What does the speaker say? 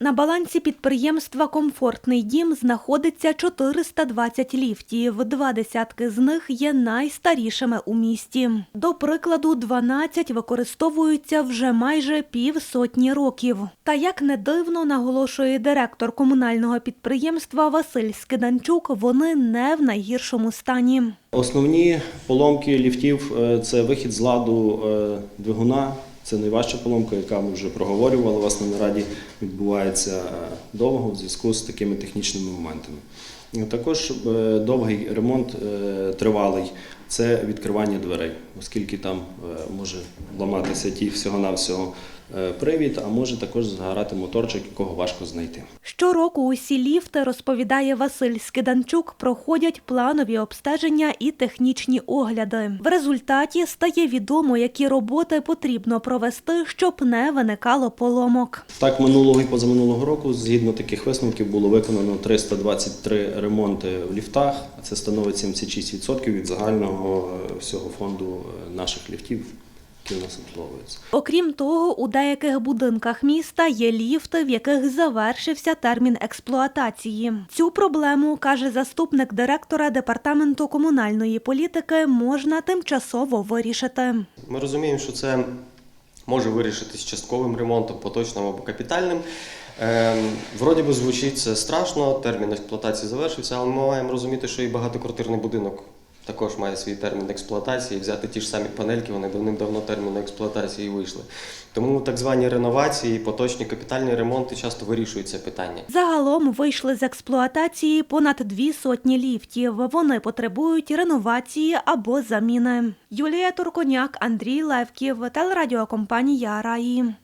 На балансі підприємства Комфортний дім знаходиться 420 ліфтів. Два десятки з них є найстарішими у місті. До прикладу, 12 використовуються вже майже півсотні років. Та як не дивно, наголошує директор комунального підприємства Василь Скиданчук, вони не в найгіршому стані. Основні поломки ліфтів е, це вихід з ладу е, двигуна. Це найважча поломка, яка ми вже проговорювали. Власне, на нараді відбувається е, довго в зв'язку з такими технічними моментами. Також е, довгий ремонт е, тривалий це відкривання дверей, оскільки там е, може ламатися ті всього-навсього е, привід, а може також згорати моторчик, якого важко знайти. Щороку усі ліфти, розповідає Василь Скиданчук, проходять планові обстеження і технічні огляди. В результаті стає відомо, які роботи потрібно провести, щоб не виникало поломок. Так, минулого і позаминулого року, згідно таких висновків, було виконано 323 ремонти в ліфтах. Це становить 76% від загального е, всього фонду е, наших ліфтів, які у нас обслуговуються. Окрім того, у деяких будинках міста є ліфти, в яких завершився термін експлуатації. Цю проблему, каже заступник директора департаменту комунальної політики, можна тимчасово вирішити. Ми розуміємо, що це може вирішитись частковим ремонтом, поточним або капітальним. Ем, вроді би звучить це страшно, термін експлуатації завершився, але ми маємо розуміти, що і багатоквартирний будинок також має свій термін експлуатації. Взяти ті ж самі панельки, вони давним-давно терміну експлуатації вийшли. Тому так звані реновації, поточні капітальні ремонти часто вирішують це питання. Загалом вийшли з експлуатації понад дві сотні ліфтів. Вони потребують реновації або заміни. Юлія Турконяк, Андрій Левків, телерадіокомпанія Раї.